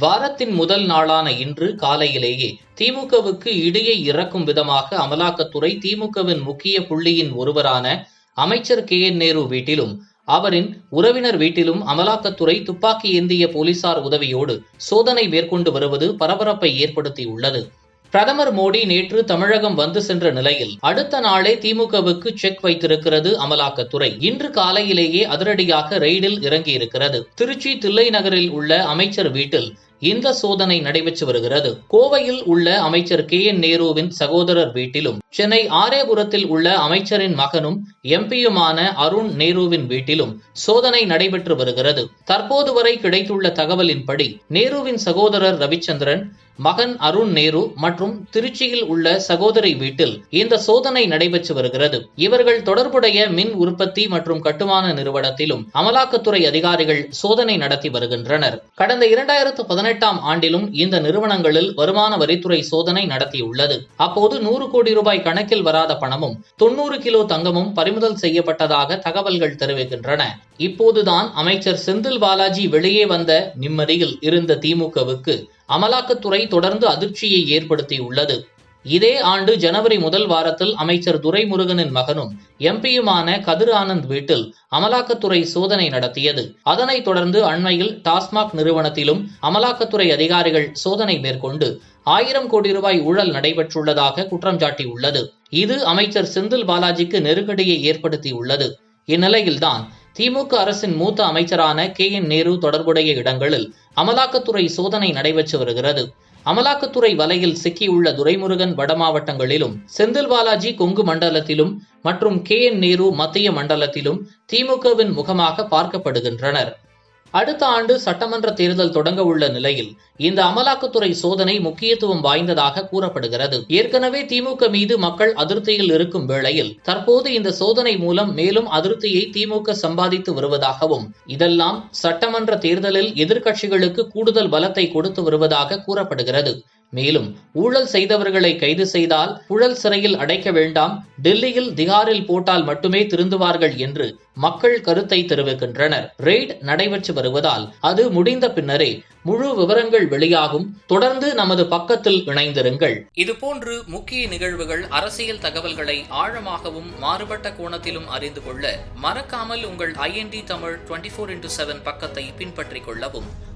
வாரத்தின் முதல் நாளான இன்று காலையிலேயே திமுகவுக்கு இடையே இறக்கும் விதமாக அமலாக்கத்துறை திமுகவின் முக்கிய புள்ளியின் ஒருவரான அமைச்சர் கே என் நேரு வீட்டிலும் அவரின் உறவினர் வீட்டிலும் அமலாக்கத்துறை துப்பாக்கி ஏந்திய போலீசார் உதவியோடு சோதனை மேற்கொண்டு வருவது பரபரப்பை ஏற்படுத்தியுள்ளது. பிரதமர் மோடி நேற்று தமிழகம் வந்து சென்ற நிலையில் அடுத்த நாளே திமுகவுக்கு செக் வைத்திருக்கிறது அமலாக்கத்துறை. இன்று காலையிலேயே அதிரடியாக ரெய்டில் இறங்கியிருக்கிறது. திருச்சி தில்லை நகரில் உள்ள அமைச்சர் வீட்டில் இந்த சோதனை நடைபெற்று வருகிறது. கோவையில் உள்ள அமைச்சர் கே. என். நேருவின் சகோதரர் வீட்டிலும் சென்னை ஆரேபுரத்தில் உள்ள அமைச்சரின் மகனும் எம்பியுமான அருண் நேருவின் வீட்டிலும் சோதனை நடைபெற்று வருகிறது. தற்போது வரை கிடைத்துள்ள தகவலின்படி நேருவின் சகோதரர் ரவிச்சந்திரன் மகன் அருண் நேரு மற்றும் திருச்சியில் உள்ள சகோதரி வீட்டில் இந்த சோதனை நடைபெற்று வருகிறது. இவர்கள் தொடர்புடைய மின் உற்பத்தி மற்றும் கட்டுமான நிறுவனத்திலும் அமலாக்கத்துறை அதிகாரிகள் சோதனை நடத்தி வருகின்றனர். கடந்த இரண்டாயிரத்து பதினெட்டாம் ஆண்டிலும் இந்த நிறுவனங்களில் வருமான வரித்துறை சோதனை நடத்தியுள்ளது. அப்போது நூறு கோடி ரூபாய் கணக்கில் வராத பணமும் தொன்னூறு கிலோ தங்கமும் பறிமுதல் செய்யப்பட்டதாக தகவல்கள் தெரிவிக்கின்றன. இப்போதுதான் அமைச்சர் செந்தில் பாலாஜி வெளியே வந்த நிம்மதியில் இருந்த திமுகவுக்கு அமலாக்கத்துறை தொடர்ந்து அதிர்ச்சியை ஏற்படுத்தியுள்ளது. இதே ஆண்டு ஜனவரி முதல் வாரத்தில் அமைச்சர் துரைமுருகனின் மகனும் எம்பியுமான கதிர் ஆனந்த் வீட்டில் அமலாக்கத்துறை சோதனை நடத்தியது. அதனைத் தொடர்ந்து அண்மையில் டாஸ்மாக் நிறுவனத்திலும் அமலாக்கத்துறை அதிகாரிகள் சோதனை மேற்கொண்டு ஆயிரம் கோடி ரூபாய் ஊழல் நடைபெற்றுள்ளதாக குற்றம் சாட்டியுள்ளது. இது அமைச்சர் செந்தில் பாலாஜிக்கு நெருக்கடியை ஏற்படுத்தியுள்ளது. இந்நிலையில்தான் திமுக அரசின் மூத்த அமைச்சரான கே என் நேரு தொடர்புடைய இடங்களில் அமலாக்கத்துறை சோதனை நடைபெற்று வருகிறது. அமலாக்கத்துறை வலையில் சிக்கியுள்ள துரைமுருகன் வட மாவட்டங்களிலும் செந்தில் பாலாஜி கொங்கு மண்டலத்திலும் மற்றும் கே என் நேரு மத்திய மண்டலத்திலும் திமுகவின் முகமாக பார்க்கப்படுகின்றனர். அடுத்த ஆண்டு சட்டமன்ற தேர்தல் தொடங்க உள்ள நிலையில் இந்த அமலாக்கத்துறை சோதனை முக்கியத்துவம் வாய்ந்ததாக கூறப்படுகிறது. ஏற்கனவே திமுக மீது மக்கள் அதிருப்தியில் இருக்கும் வேளையில் தற்போது இந்த சோதனை மூலம் மேலும் அதிருப்தியை திமுக சம்பாதித்து வருவதாகவும் இதெல்லாம் சட்டமன்ற தேர்தலில் எதிர்க்கட்சிகளுக்கு கூடுதல் பலத்தை கொடுத்து வருவதாக கூறப்படுகிறது. மேலும் ஊழல் செய்தவர்களை கைது செய்தால் ஊழல் சிறையில் அடைக்க வேண்டாம் டெல்லியில் திகாரில் போட்டால் மட்டுமே திருந்துவார்கள் என்று மக்கள் கருத்தை தெரிவிக்கின்றனர். ரெய்ட் நடைபெற்று வருவதால் அது முடிந்த பின்னரே முழு விவரங்கள் வெளியாகும். தொடர்ந்து நமது பக்கத்தில் இணைந்திருங்கள். இதுபோன்று முக்கிய நிகழ்வுகள் அரசியல் தகவல்களை ஆழமாகவும் மாறுபட்ட கோணத்திலும் அறிந்து கொள்ள மறக்காமல் உங்கள் IND Tamil twenty four into seven பக்கத்தை பின்பற்றிக் கொள்ளவும்.